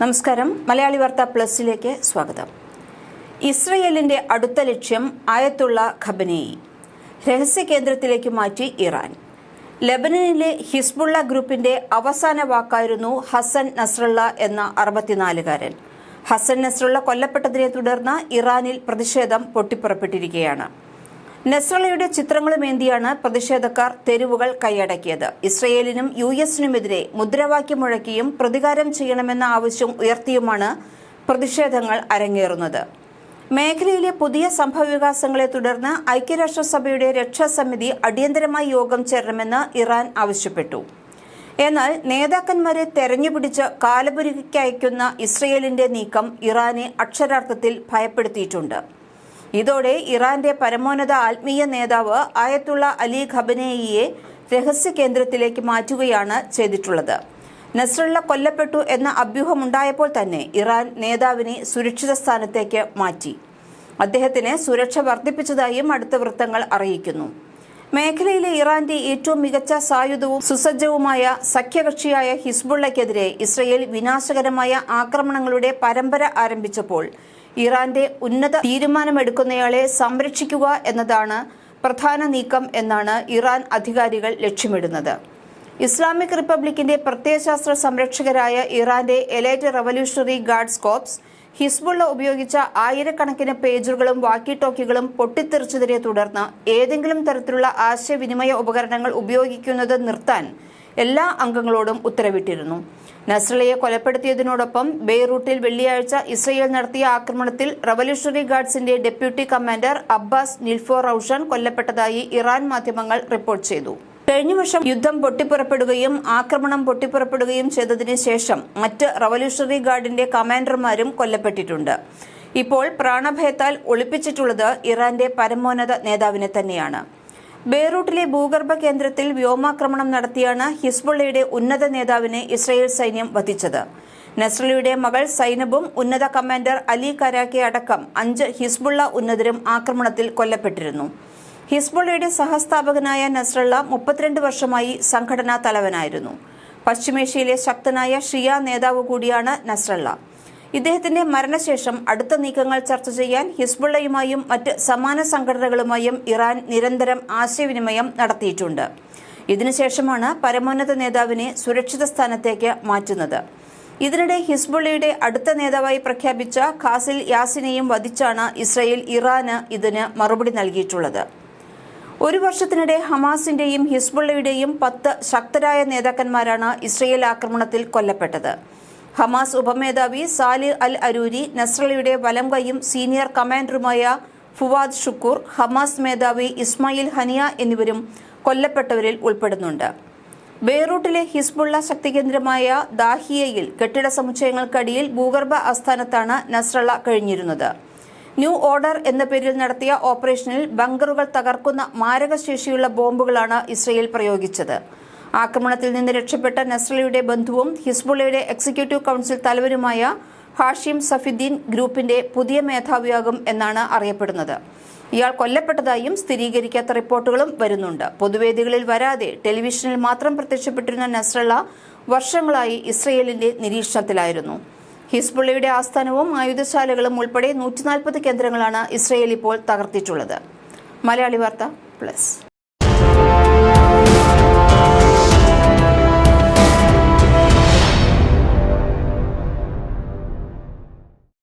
നമസ്കാരം. മലയാളി വാർത്ത പ്ലസിലേക്ക് സ്വാഗതം. ഇസ്രയേലിന്റെ അടുത്ത ലക്ഷ്യം ആയത്തുള്ള ഖബനേയി. രഹസ്യ കേന്ദ്രത്തിലേക്ക് മാറ്റി ഇറാൻ. ലബനനിലെ ഹിസ്ബുള്ള ഗ്രൂപ്പിന്റെ അവസാന വാക്കായിരുന്നു ഹസൻ നസ്രള്ള എന്ന അറുപത്തിനാലുകാരൻ. ഹസൻ നസ്രള്ള കൊല്ലപ്പെട്ടതിനെ തുടർന്ന് ഇറാനിൽ പ്രതിഷേധം പൊട്ടിപ്പുറപ്പെട്ടിരിക്കുകയാണ്. നസ്രളയുടെ ചിത്രങ്ങളുമേന്തിയാണ് പ്രതിഷേധക്കാർ തെരുവുകൾ കൈയടക്കിയത്. ഇസ്രയേലിനും യു എസിനുമെതിരെ മുദ്രാവാക്യം മുഴക്കിയും പ്രതികാരം ചെയ്യണമെന്ന ആവശ്യം ഉയർത്തിയുമാണ് പ്രതിഷേധങ്ങൾ അരങ്ങേറുന്നത്. മേഖലയിലെ പുതിയ സംഭവവികാസങ്ങളെ തുടർന്ന് ഐക്യരാഷ്ട്രസഭയുടെ രക്ഷാസമിതി അടിയന്തരമായി യോഗം ചേരണമെന്ന് ഇറാൻ ആവശ്യപ്പെട്ടു. എന്നാൽ നേതാക്കന്മാരെ തെരഞ്ഞുപിടിച്ച് കാലപുരിക്കയക്കുന്ന ഇസ്രയേലിന്റെ നീക്കം ഇറാനെ അക്ഷരാർത്ഥത്തിൽ ഭയപ്പെടുത്തിയിട്ടുണ്ട്. ഇതോടെ ഇറാന്റെ പരമോന്നത ആത്മീയ നേതാവ് ആയത്തുള്ള അലി ഖബനേയിയെ രഹസ്യ കേന്ദ്രത്തിലേക്ക് മാറ്റുകയാണ് ചെയ്തിട്ടുള്ളത്. നസ്രള്ള കൊല്ലപ്പെട്ടു എന്ന അഭ്യൂഹമുണ്ടായപ്പോൾ തന്നെ ഇറാൻ നേതാവിനെ സുരക്ഷിത സ്ഥാനത്തേക്ക് മാറ്റി. അദ്ദേഹത്തിന് സുരക്ഷ വർദ്ധിപ്പിച്ചതായും അടുത്ത വൃത്തങ്ങൾ അറിയിക്കുന്നു. മേഖലയിലെ ഇറാന്റെ ഏറ്റവും മികച്ച സായുധവും സുസജ്ജവുമായ സഖ്യകക്ഷിയായ ഹിസ്ബുള്ളയ്ക്കെതിരെ ഇസ്രയേൽ വിനാശകരമായ ആക്രമണങ്ങളുടെ പരമ്പര ആരംഭിച്ചപ്പോൾ ഇറാന്റെ ഉന്നത തീരുമാനമെടുക്കുന്നയാളെ സംരക്ഷിക്കുക എന്നതാണ് പ്രധാന നീക്കം എന്നാണ് ഇറാൻ അധികാരികൾ ലക്ഷ്യമിടുന്നത്. ഇസ്ലാമിക് റിപ്പബ്ലിക്കിന്റെ പ്രത്യയശാസ്ത്ര സംരക്ഷകരായ ഇറാന്റെ elite revolutionary guards corps Hezbollah ഉപയോഗിച്ച ആയിരക്കണക്കിന് പേജുകളും വാക്കി ടോക്കികളും പൊട്ടിത്തെറിച്ചതിനെ തുടർന്ന് ഏതെങ്കിലും തരത്തിലുള്ള ആശയവിനിമയ ഉപകരണങ്ങൾ ഉപയോഗിക്കുന്നത് നിർത്താൻ എല്ലാ അംഗങ്ങളോടും ഉത്തരവിട്ടിരുന്നു. നസ്രളയെ കൊലപ്പെടുത്തിയതിനോടൊപ്പം ബെയ്റൂട്ടിൽ വെള്ളിയാഴ്ച ഇസ്രയേൽ നടത്തിയ ആക്രമണത്തിൽ റവല്യൂഷണറി ഗാർഡ്സിന്റെ deputy commander Abbas Nilforoushan കൊല്ലപ്പെട്ടതായി ഇറാൻ മാധ്യമങ്ങൾ റിപ്പോർട്ട് ചെയ്തു. കഴിഞ്ഞ വർഷം യുദ്ധം പൊട്ടിപ്പുറപ്പെടുകയും ആക്രമണം പൊട്ടിപ്പുറപ്പെടുകയും ചെയ്തതിനു ശേഷം മറ്റ് റവല്യൂഷണറി ഗാർഡിന്റെ കമാൻഡർമാരും കൊല്ലപ്പെട്ടിട്ടുണ്ട്. ഇപ്പോൾ പ്രാണഭയത്താൽ ഒളിപ്പിച്ചിട്ടുള്ളത് ഇറാന്റെ പരമോന്നത നേതാവിനെ തന്നെയാണ്. ബെയ്റൂട്ടിലെ ഭൂഗർഭ കേന്ദ്രത്തിൽ വ്യോമാക്രമണം നടത്തിയാണ് ഹിസ്ബുള്ളയുടെ ഉന്നത നേതാവിനെ ഇസ്രയേൽ സൈന്യം വധിച്ചത്. നസ്രലിയുടെ മകൾ സൈനബും ഉന്നത കമാൻഡർ അലി കരാക്കെ അടക്കം അഞ്ച് ഹിസ്ബുള്ള ഉന്നതരും ആക്രമണത്തിൽ കൊല്ലപ്പെട്ടിരുന്നു. ഹിസ്ബുള്ളയുടെ സഹസ്ഥാപകനായ നസ്രള്ള മുപ്പത്തിരണ്ട് വർഷമായി സംഘടനാ തലവനായിരുന്നു. പശ്ചിമേഷ്യയിലെ ശക്തനായ ഷിയ നേതാവ് കൂടിയാണ് നസ്രള്ള ഇദ്ദേഹത്തിന്റെ മരണശേഷം അടുത്ത നീക്കങ്ങൾ ചർച്ച ചെയ്യാൻ ഹിസ്ബുള്ളയുമായും മറ്റ് സമാന സംഘടനകളുമായും ഇറാൻ നിരന്തരം ആശയവിനിമയം നടത്തിയിട്ടുണ്ട്. ഇതിനുശേഷമാണ് പരമോന്നത നേതാവിനെ സുരക്ഷിത സ്ഥാനത്തേക്ക് മാറ്റുന്നത്. ഇതിനിടെ ഹിസ്ബുള്ളയുടെ അടുത്ത നേതാവായി പ്രഖ്യാപിച്ച ഖാസിൽ യാസിനെയും വധിച്ചാണ് ഇസ്രയേൽ ഇറാന് ഇതിന് മറുപടി നൽകിയിട്ടുള്ളത്. ഒരു വർഷത്തിനിടെ ഹമാസിന്റെയും ഹിസ്ബുള്ളയുടെയും പത്ത് ശക്തരായ നേതാക്കന്മാരാണ് ഇസ്രയേൽ ആക്രമണത്തിൽ കൊല്ലപ്പെട്ടത്. ഹമാസ് ഉപമേധാവി സാലിർ അൽ അരൂരി നസ്രലയുടെ വലം കൈയും സീനിയർ കമാൻഡറുമായ ഫുവാദ് ഷുക്കൂർ ഹമാസ് മേധാവി ഇസ്മായിൽ ഹനിയ എന്നിവരും കൊല്ലപ്പെട്ടവരിൽ ഉൾപ്പെടുന്നുണ്ട്. ബെയ്റൂട്ടിലെ ഹിസ്ബുള്ള ശക്തികേന്ദ്രമായ ദാഹിയയിൽ കെട്ടിട സമുച്ചയങ്ങൾക്കടിയിൽ ഭൂഗർഭ ആസ്ഥാനത്താണ് നസ്രള കഴിഞ്ഞിരുന്നത്. ന്യൂ ഓർഡർ എന്ന പേരിൽ നടത്തിയ ഓപ്പറേഷനിൽ ബങ്കറുകൾ തകർക്കുന്ന മാരകശേഷിയുള്ള ബോംബുകളാണ് ഇസ്രയേൽ പ്രയോഗിച്ചത്. ആക്രമണത്തിൽ നിന്ന് രക്ഷപ്പെട്ട നസ്രലയുടെ ബന്ധുവും ഹിസ്ബുള്ളയുടെ എക്സിക്യൂട്ടീവ് കൌൺസിൽ തലവനുമായ ഹാഷിം സഫിദ്ദീൻ ഗ്രൂപ്പിന്റെ പുതിയ മേധാവിയാകും എന്നാണ് അറിയപ്പെടുന്നത്. ഇയാൾ കൊല്ലപ്പെട്ടതായും സ്ഥിരീകരിക്കാത്ത റിപ്പോർട്ടുകളും വരുന്നുണ്ട്. പൊതുവേദികളിൽ വരാതെ ടെലിവിഷനിൽ മാത്രം പ്രത്യക്ഷപ്പെട്ടിരുന്ന നസ്രള്ള വർഷങ്ങളായി ഇസ്രയേലിന്റെ നിരീക്ഷണത്തിലായിരുന്നു. ഹിസ്ബുള്ളയുടെ ആസ്ഥാനവും ആയുധശാലകളും ഉൾപ്പെടെ നൂറ്റിനാൽപ്പത് കേന്ദ്രങ്ങളാണ് ഇസ്രയേൽ ഇപ്പോൾ തകർത്തിട്ടുള്ളത്. മലയാളി വാർത്ത പ്ലസ്.